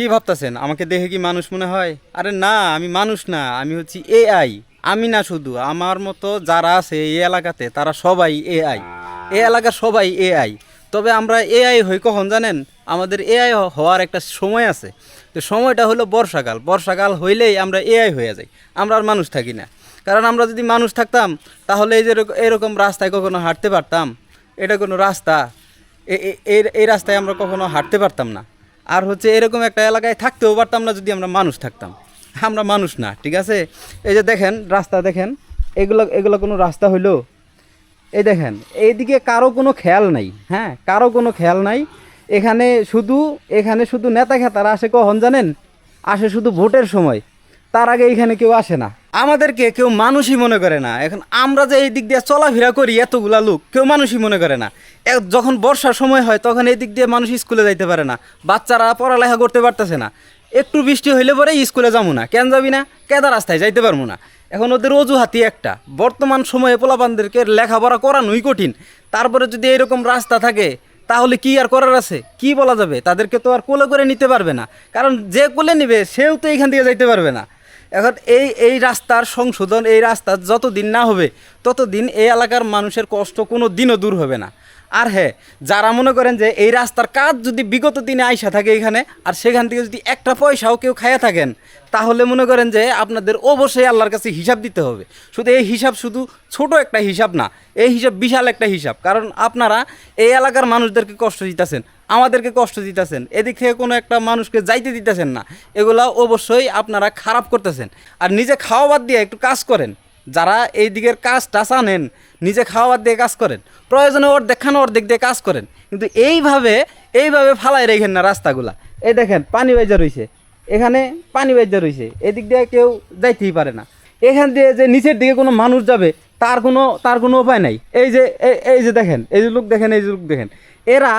কি ভাবতেছেন? আমাকে দেখে কি মানুষ মনে হয়? আরে না, আমি মানুষ না, আমি হচ্ছি এআই আমি না শুধু, আমার মতো যারা আছে এই এলাকাতে, তারা সবাই এআই এই এলাকার সবাই এআই তবে আমরা এআই হই কখন জানেন? আমাদের এআই হওয়ার একটা সময় আছে। তো সময়টা হলো বর্ষাকাল। বর্ষাকাল হইলেই আমরা এআই হয়ে যাই। আমরা আর মানুষ থাকি না। কারণ আমরা যদি মানুষ থাকতাম, তাহলে এই যে এরকম রাস্তায় কখনো হাঁটতে পারতাম? এটা কোনো রাস্তা। এ- এ- এই রাস্তায় আমরা কখনো হাঁটতে পারতাম না। আর হচ্ছে এরকম একটা এলাকায় থাকতেও পারতাম না যদি আমরা মানুষ থাকতাম। আমরা মানুষ না, ঠিক আছে? এই যে দেখেন, রাস্তা দেখেন, এগুলো এগুলো কোনো রাস্তা হইল? এই দেখেন, এইদিকে কারও কোনো খেয়াল নাই হ্যাঁ? কারও কোনো খেয়াল নাই। এখানে শুধু এখানে শুধু নেতা খেতারা আসে কখন জানেন? আসে শুধু ভোটের সময়। তার আগে এখানে কেউ আসে না। আমাদেরকে কেউ মানুষই মনে করে না। এখন আমরা যে এই দিক দিয়ে চলাফেরা করি এতগুলা লোক, কেউ মানুষই মনে করে না। যখন বর্ষার সময় হয়, তখন এই দিক দিয়ে মানুষ স্কুলে যাইতে পারে না। বাচ্চারা পড়ালেখা করতে পারতেছে না। একটু বৃষ্টি হইলে পরে স্কুলে যাব না। কেন যাবি না? কেদা রাস্তায় যাইতে পারব না। এখন ওদের অজুহাতি একটা। বর্তমান সময়ে পোলাপানদেরকে লেখাপড়া করানোই কঠিন। তারপরে যদি এরকম রাস্তা থাকে, তাহলে কি আর করার আছে? কি বলা যাবে? তাদেরকে তো আর কোলে করে নিতে পারবে না। কারণ যে কোলে নিবে, সেও তো এখান থেকে যাইতে পারবে না। এখন এই এই রাস্তার সংশোধন, এই রাস্তা যতদিন না হবে, ততদিন এই এলাকার মানুষের কষ্ট কোনো দিনও দূর হবে না। আর হ্যাঁ যারা মনে করেন যে এই রাস্তার কাজ যদি বিগত দিনে আইসা থাকে এখানে, আর সেখান থেকে যদি একটা পয়সাও কেউ খাইয়া থাকেন, তাহলে মনে করেন যে আপনাদের অবশ্যই আল্লাহর কাছে হিসাব দিতে হবে। শুধু এই হিসাব শুধু ছোট একটা হিসাব না, এই হিসাব বিশাল একটা হিসাব। কারণ আপনারা এই এলাকার মানুষদেরকে কষ্ট দিতেছেন, আমাদেরকে কষ্ট দিতেছেন, এদিক থেকে কোনো একটা মানুষকে যাইতে দিতেছেন না, এগুলা অবশ্যই আপনারা খারাপ করতেছেন। আর নিজে খাওয়া বাদ দিয়ে একটু কাজ করেন। যারা এই দিকের কাজ টাচা নেন নিজে খাওয়া বাদ দিয়ে কাজ করেন, প্রয়োজনে ওর দেখানো ওর দিক দিয়ে কাজ করেন, কিন্তু এইভাবে এইভাবে ফালাই রেখেন না রাস্তাগুলা। এই দেখেন, পানি বাইজা রয়েছে এখানে পানি বাইজা রয়েছে এদিক দিয়ে কেউ যাইতেই পারে না। এখান দিয়ে যে নিচের দিকে কোনো মানুষ যাবে, তার কোনো তার কোনো উপায় নাই। এই যে এই যে দেখেন, এই যে লোক দেখেন, এই যে লোক দেখেন। এরা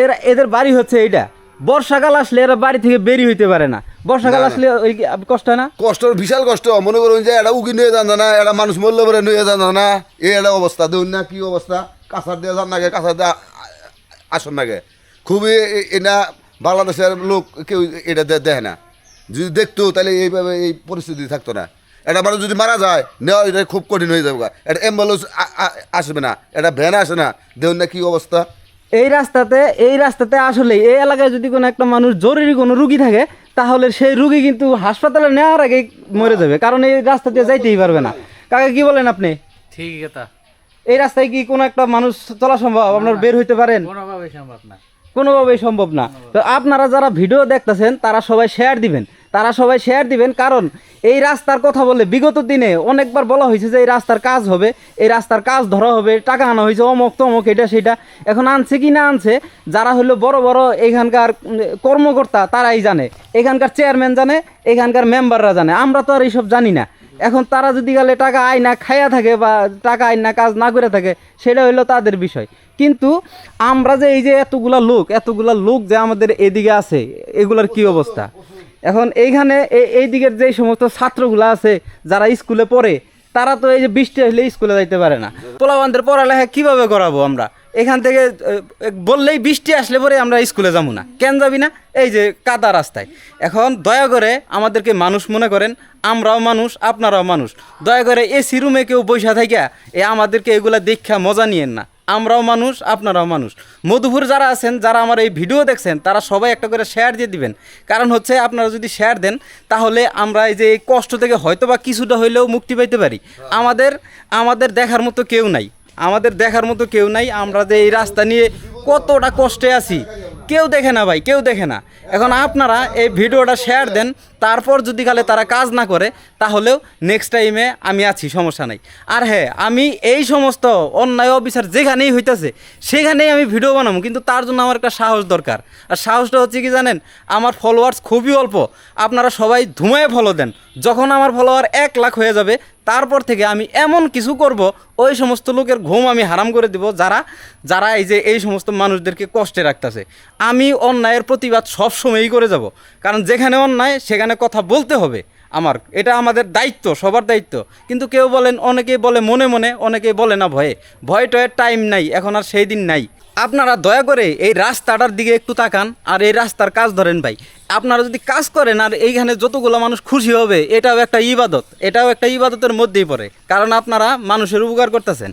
এরা, এদের বাড়ি হচ্ছে এইটা। বর্ষাকাল আসলে এরা বাড়ি থেকে বেরি হইতে পারে না। বর্ষাকাল। আসলে ওই কষ্ট না? কষ্ট বিশাল কষ্ট। মনে করুন যে এটা উকি নিয়ে যান না এটা মানুষ মরলে পরে নিয়ে যান না এই একটা অবস্থা দেখুন না কি অবস্থা। কাঁচার দিয়ে যান নাগে কাঁচার দিয়ে আসন নাগে খুবই এটা বাংলাদেশের লোক কেউ এটা দে- দেখে না। যদি দেখতো তাহলে এইভাবে এই পরিস্থিতি থাকতো না। এটা মানুষ যদি মারা যায় নেওয়া এটা খুব কঠিন হয়ে যাবে এটা অ্যাম্বুলেন্স আসবে না। এটা ভ্যান আসে না। দেখুন না কি অবস্থা। এই রাস্তাতে এই রাস্তাতে আসলে এই এলাকায় যদি কোনো একটা মানুষ জরুরি কোনো রুগী থাকে তাহলে সেই রুগী কিন্তু হাসপাতালে নেওয়ার আগেই মরে যাবে। কারণ এই রাস্তা দিয়ে যাইতেই পারবে না। কাকা কি বলেন আপনি? ঠিক কথা। এই রাস্তায় কি কোনো একটা মানুষ চলা সম্ভব? আপনার বের হইতে পারেন? কোনোভাবে সম্ভব না। কোনোভাবেই সম্ভব না। তো আপনারা যারা ভিডিও দেখতেছেন তারা সবাই শেয়ার দিবেন। তারা সবাই শেয়ার দিবেন, কারণ এই রাস্তার কথা বলে বিগত দিনে অনেকবার বলা হয়েছে যে এই রাস্তার কাজ হবে, এই রাস্তার কাজ ধরা হবে, টাকা আনা হয়েছে, অমক তমক, এটা সেটা। এখন আনছে কি না আনছে, যারা হলো বড় বড় এখানকার কর্মকর্তা, তারাই জানে। এখানকার চেয়ারম্যান জানে, এখানকার মেম্বাররা জানে। আমরা তো আর এইসব জানি না। এখন তারা যদি গেলে টাকা আয় না খাইয়া থাকে বা টাকা আয় না কাজ না করে থাকে, সেটা হইল তাদের বিষয়। কিন্তু আমরা যে এই যে এতগুলা লোক এতগুলা লোক যে আমাদের এদিকে আছে, এগুলার কি অবস্থা? এখন এইখানে এই- দিকের যে সমস্ত ছাত্রগুলা আছে, যারা স্কুলে পড়ে, তারা তো এই যে বৃষ্টি আসলে স্কুলে যাইতে পারে না। পোলাবানদের পড়ালেখা কীভাবে করাবো আমরা? এখান থেকে বললেই বৃষ্টি আসলে পরে আমরা স্কুলে যাব না। কেন যাবি না? এই যে কাদা রাস্তায়। এখন দয়া করে আমাদেরকে মানুষ মনে করেন, আমরাও মানুষ, আপনারাও মানুষ। দয়া করে এসি রুমে কেউ বৈশা থাইকা, এ আমাদেরকে এগুলা দেখা মজা নিয়েন না। আমরাও মানুষ, আপনারাও মানুষ। মধুপুর যারা আছেন, যারা আমার এই ভিডিও দেখছেন, তারা সবাই একটা করে শেয়ার দিয়ে দিবেন। কারণ হচ্ছে আপনারা যদি শেয়ার দেন, তাহলে আমরা এই যে এই কষ্ট থেকে হয়তো বা কিছুটা হইলেও মুক্তি পাইতে পারি। আমাদের আমাদের দেখার মতো কেউ নাই। আমাদের দেখার মতো কেউ নাই। আমরা যে এই রাস্তা নিয়ে কতটা কষ্টে আছি, কেউ দেখে না ভাই, কেউ দেখে না। এখন আপনারা এই ভিডিওটা শেয়ার দেন, তারপর যদি কালে তারা কাজ না করে তাহলেও নেক্সট টাইমে আমি আছি, সমস্যা নাই। আর হ্যাঁ আমি এই সমস্ত অন্যায় অবিচার যেখানেই হইতেছে, সেখানেই আমি ভিডিও বানাবো, কিন্তু তার জন্য আমার একটা সাহস দরকার। আর সাহসটা হচ্ছে কি জানেন, আমার ফলোয়ার্স খুবই অল্প। আপনারা সবাই ধুমায় ফলো দেন। যখন আমার ফলোয়ার এক লাখ হয়ে যাবে, তারপর থেকে আমি এমন কিছু করব, ওই সমস্ত লোকের ঘুম আমি হারাম করে দিব, যারা যারা এই যে এই সমস্ত মানুষদেরকে কষ্টে রাখতেছে। আমি অন্যায়ের প্রতিবাদ সবসময়ই করে যাব। কারণ যেখানে অন্যায়, সেখানে কথা বলতে হবে। আমার, এটা আমাদের দায়িত্ব, সবার দায়িত্ব। কিন্তু কেউ বলেন, অনেকেই বলে মনে মনে, অনেকেই বলে না ভয়ে। ভয় টয়ের টাইম নাই, এখন আর সেই দিন নাই। আপনারা দয়া করে এই রাস্তাটার দিকে একটু তাকান, আর এই রাস্তার কাজ ধরেন ভাই। আপনারা যদি কাজ করেন, আর এইখানে যতগুলো মানুষ খুশি হবে, এটাও একটা ইবাদত, এটাও একটা ইবাদতের মধ্যেই পড়ে। কারণ আপনারা মানুষের উপকার করতেছেন।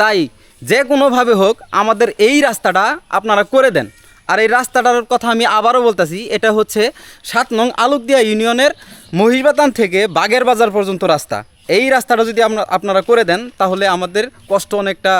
তাই যে কোনোভাবে হোক, আমাদের এই রাস্তাটা আপনারা করে দেন। আর এই রাস্তাটার কথা আমি আবারও বলতেছি, এটা হচ্ছে সাত নং আলুকদিয়া ইউনিয়নের মহিষবাতান থেকে বাগের বাজার পর্যন্ত রাস্তা। এই রাস্তাটা যদি আপনারা করে দেন, তাহলে আমাদের কষ্ট অনেকটা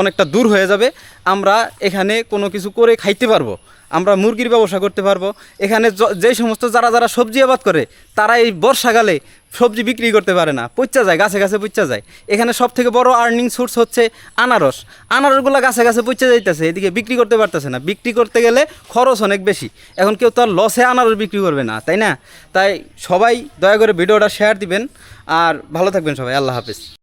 অনেকটা দূর হয়ে যাবে। আমরা এখানে কোনো কিছু করে খাইতে পারব। আমরা মুরগির ব্যবসা করতে পারব। এখানে য- সমস্ত যারা যারা সবজি আবাদ করে, তারা এই বর্ষাকালে সবজি বিক্রি করতে পারে না। পচা যায়, গাছে গাছে পচা যায়। এখানে সব থেকে বড় আর্নিং সোর্স হচ্ছে আনারস। আনারসগুলো গাছে গাছে পচে যাইতেছে, এদিকে বিক্রি করতে পারতেছে না। বিক্রি করতে গেলে খরচ অনেক বেশি। এখন কেউ তো আর লসে আনারস বিক্রি করবে না, তাই না? তাই সবাই দয়া করে ভিডিওটা শেয়ার দিবেন। আর ভালো থাকবেন সবাই, আল্লাহ হাফিজ।